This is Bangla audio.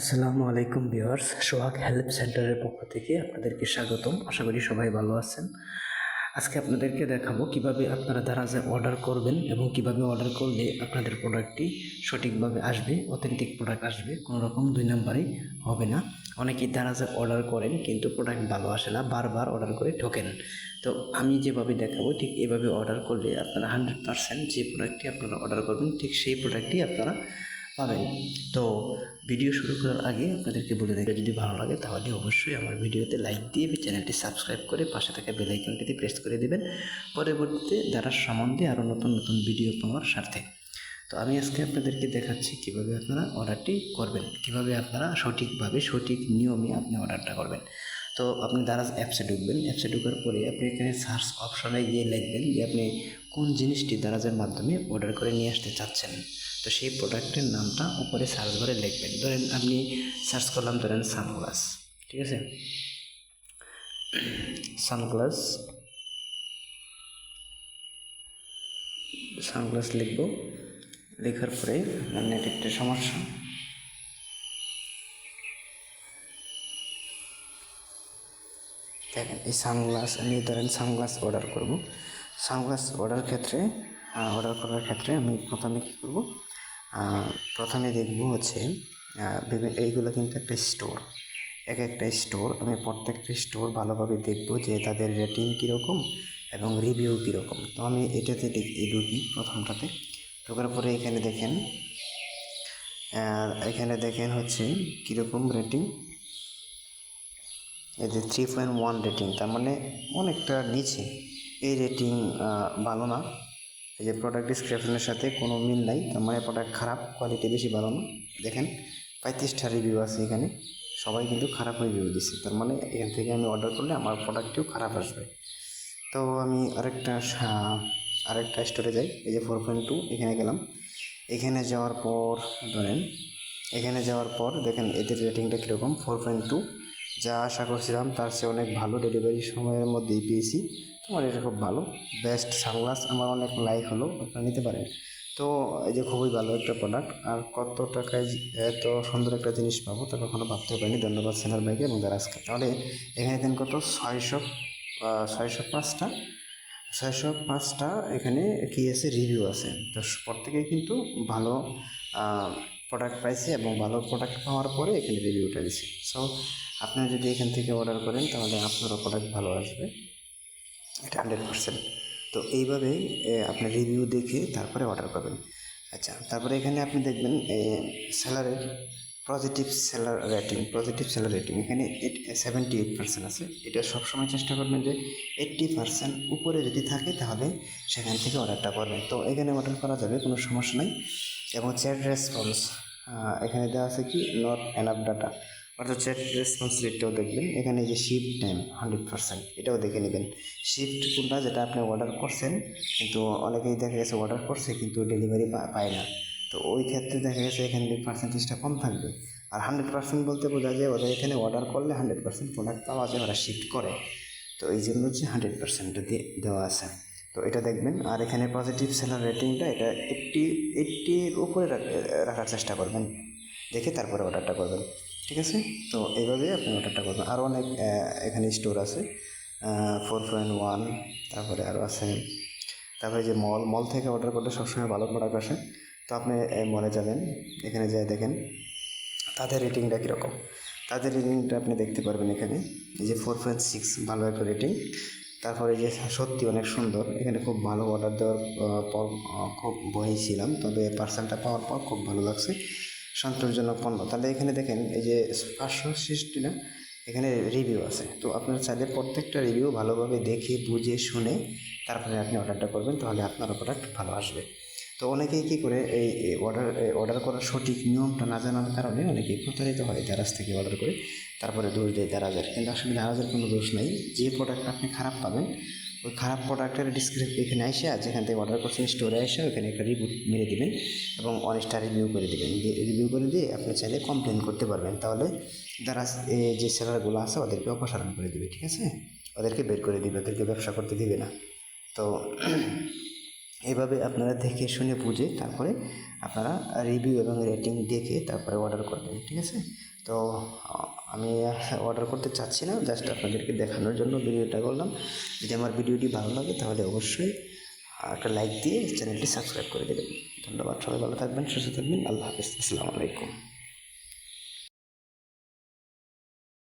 আসসালামু আলাইকুম ভিউয়ার্স, সোহাগ হেল্প সেন্টারের পক্ষ থেকে আপনাদেরকে স্বাগতম। আশা করি সবাই ভালো আছেন। আজকে আপনাদেরকে দেখাবো কীভাবে আপনারা দারাজে অর্ডার করবেন এবং কীভাবে অর্ডার করলে আপনাদের প্রোডাক্টটি সঠিকভাবে আসবে অথেন্টিক প্রোডাক্ট আসবে। কোনো রকম দুই নাম্বারই হবে না। অনেকেই দারাজে অর্ডার করেন কিন্তু প্রোডাক্ট ভালো আসে না, বারবার অর্ডার করে ঠকেন। তো আমি যেভাবে দেখাবো, ঠিক এভাবে অর্ডার করলে আপনারা হান্ড্রেড পারসেন্ট যে প্রোডাক্টটি আপনারা অর্ডার করবেন, ঠিক সেই প্রোডাক্টটি আপনারা পাবেন। তো ভিডিও শুরু করার আগে আপনাদেরকে বলে দেবে যদি ভালো লাগে তাহলে অবশ্যই আমার ভিডিওতে লাইক দিয়ে চ্যানেলটি সাবস্ক্রাইব করে পাশে থাকা বেল আইকনটিতে প্রেস করে দেবেন। পরবর্তীতে যারা সম্বন্ধে আরও নতুন নতুন ভিডিও পাওয়ার স্বার্থে। তো আমি আজকে আপনাদেরকে দেখাচ্ছি কীভাবে আপনারা অর্ডারটি করবেন কীভাবে আপনারা সঠিকভাবে সঠিক নিয়মে আপনি অর্ডারটা করবেন। তো আপনি দারাজ অ্যাপসে ঢুকবেন অ্যাপসে ঢোকার পরে আপনি এখানে সার্চ অপশনে গিয়ে লিখবেন যে আপনি কোন জিনিসটি দারাজের মাধ্যমে অর্ডার করে নিয়ে আসতে চাচ্ছেন। তো সেই প্রোডাক্টের নামটা উপরে সার্চ করে লিখবেন। ধরেন আপনি সার্চ করলাম, ধরেন সানগ্লাস ঠিক আছে? সানগ্লাস সানগ্লাস লিখব। লেখার পরে আমার নেট একটা সমস্যা। দেখেন, এই সানগ্লাস আমি ধরেন সানগ্লাস অর্ডার করব। সানগ্লাস অর্ডার ক্ষেত্রে অর্ডার করার ক্ষেত্রে আমি প্রথমে কী করব? প্রথমে দেখব হচ্ছে বিভিন্ন, এইগুলো কিন্তু একটা স্টোর এক একটা স্টোর আমি প্রত্যেকটা স্টোর ভালোভাবে দেখব যে তাদের রেটিং কীরকম এবং রিভিউ কীরকম। তো আমি এটাতে ঢুকি প্রথমটাতে। ঢোকার পরে এখানে দেখেন এখানে দেখেন হচ্ছে কীরকম রেটিং এই যে থ্রি পয়েন্ট ওয়ান রেটিং তার মানে অনেকটা নিচে। এই রেটিং ভালো না। এই যে প্রোডাক্ট ডিসক্রিপশনের সাথে কোনো মিল নাই, তার মানে প্রোডাক্ট খারাপ কোয়ালিটি বেশি ভালো না। দেখেন, পঁয়ত্রিশটা রিভিউ আছে এখানে, সবাই কিন্তু খারাপ রিভিউ দিচ্ছে তার মানে এখান থেকে আমি অর্ডার করলে আমার প্রোডাক্টটিও খারাপ আসবে। তো আমি আরেকটা আরেকটা স্টোরে যাই, এই যে ফোর পয়েন্ট টু এখানে গেলাম। এখানে যাওয়ার পর, ধরেন, এখানে যাওয়ার পর, দেখেন, এদের রেটিংটা কীরকম? ফোর পয়েন্ট টু যা আশা করছিলাম, তার চেয়ে অনেক ভালো ডেলিভারি সময়ের মধ্যেই পেয়েছি। তোমার এটা খুব ভালো। বেস্ট সানগ্লাস আমার অনেক লাইক হলো, আপনারা নিতে পারেন। তো এই যে খুবই ভালো একটা প্রোডাক্ট আর কত টাকায় এত সুন্দর একটা জিনিস পাবো তা কখনো ভাবতে পারিনি। ধন্যবাদ সেনার ভাইকে এবং দারাজকে তাহলে এখানে দেন কত? ছয়শো ছয়শো পাঁচটা ছয়শো পাঁচটা এখানে কি আছে? রিভিউ আছে। তো প্রত্যেকে কিন্তু ভালো প্রোডাক্ট পাইছে এবং ভালো প্রোডাক্ট পাওয়ার পরে এখানে রিভিউটা দিছে। সো আপনারা যদি এখান থেকে অর্ডার করেন, তাহলে আপনারও প্রোডাক্ট ভালো আসবে। এটা হান্ড্রেড পার্সেন্ট তো এইভাবেই আপনি রিভিউ দেখে তারপরে অর্ডার করবেন। আচ্ছা তারপরে এখানে আপনি দেখবেন স্যালারের positive seller rating positive seller rating এখানে সেভেন্টি এইট পার্সেন্ট আছে। এটা সবসময় চেষ্টা করবেন যে এইট্টি পার্সেন্ট উপরে যদি থাকে, তাহলে সেখান থেকে অর্ডারটা করবেন। তো এখানে অর্ডার করা যাবে, কোনো সমস্যা নেই। এবং চ্যাট রেসপন্স এখানে দেওয়া আছে কি? নট এনাফ ডাটা অর্থাৎ চ্যাট রেসপন্স রেটটাও দেখবেন। এখানে যে শিফট টাইম হান্ড্রেড পার্সেন্ট এটাও দেখে নেবেন। শিফট কোনটা? যেটা আপনি অর্ডার করছেন, কিন্তু অনেকেই দেখা গেছে অর্ডার করছে, কিন্তু ডেলিভারি পায় না। তো ওই ক্ষেত্রে দেখা গেছে এখানে পার্সেন্টেজটা কম থাকবে। আর হান্ড্রেড পার্সেন্ট বলতে বোঝা যায় ওদের এখানে অর্ডার করলে হান্ড্রেড পার্সেন্ট প্রোডাক্ট পাওয়া যায়, ওরা শিফট করে। তো এই জন্য হচ্ছে হান্ড্রেড পার্সেন্ট দেওয়া আছে। তো এটা দেখবেন। আর এখানে পজিটিভ সেলার রেটিংটা এটা এইটটি এইটটির উপরে রাখার চেষ্টা করবেন। দেখে তারপরে অর্ডারটা করবেন। ঠিক আছে? তো এইভাবে আপনি অর্ডারটা করবেন। আরও অনেক এখানে স্টোর আছে। ফোর পয়েন্ট ওয়ান তারপরে আরও আছে। তারপরে যে মল মল থেকে অর্ডার করলে সবসময় ভালো প্রোডাক্ট আসে। তো আপনি মলে যাবেন। এখানে যাই দেখেন, তাদের রেটিংটা কীরকম? তাদের রেটিংটা আপনি দেখতে পারবেন এখানে। এই যে ফোর পয়েন্ট সিক্স ভালো একটা রেটিং তারপরে যে সত্যি অনেক সুন্দর, এখানে খুব ভালো অর্ডার দেওয়ার পর খুব বহেছিলাম তবে পার্সেলটা পাওয়ার পর খুব ভালো লাগছে। সন্তোষজনক পণ্য। তাহলে এখানে দেখেন, এই যে পাঁচশো সৃষ্টি না, এখানে রিভিউ আছে। তো আপনার চাইলে প্রত্যেকটা রিভিউ ভালোভাবে দেখে, বুঝে, শুনে তারপরে আপনি অর্ডারটা করবেন, তাহলে আপনার প্রোডাক্ট ভালো আসবে। তো অনেকেই কী করে, এই অর্ডার অর্ডার করার সঠিক নিয়মটা না জানার কারণে অনেকেই প্রতারিত হয়, দারাজ থেকে অর্ডার করে, তারপরে দোষ দেয় দারাজের। কিন্তু আসলে দারাজের কোনো দোষ নেই। যে প্রোডাক্ট আপনি খারাপ পাবেন ওই খারাপ প্রোডাক্টের ডিসক্রিপ এখানে এসে আর যেখান থেকে অর্ডার করছেন স্টোরে এসে ওখানে একটা রিভিউ মেরে দেবেন এবং অনেকটা রিভিউ করে দেবেন। রিভিউ করে দিয়ে আপনি চাইলে কমপ্লেন করতে পারবেন। তাহলে যারা যে সেলারগুলো আছে ওদেরকে অপসারণ করে দেবে, ঠিক আছে? ওদেরকে বের করে দিবে, ওদেরকে ব্যবসা করতে দিবে না। তো এভাবে আপনারা দেখে শুনে বুঝে তারপরে আপনারা রিভিউ এবং রেটিং দেখে তারপরে অর্ডার করবেন, ঠিক আছে? তো, আমি অর্ডার করতে চাচ্ছি না জাস্ট আপনাদেরকে দেখানোর জন্য ভিডিওটা করলাম। যদি আমার ভিডিওটি ভালো লাগে তাহলে অবশ্যই একটা লাইক দিয়ে চ্যানেলটি সাবস্ক্রাইব করে দেবেন। ধন্যবাদ, সবাই ভালো থাকবেন, সুস্থ থাকবেন, আল্লাহ হাফিজ, আসসালামু আলাইকুম।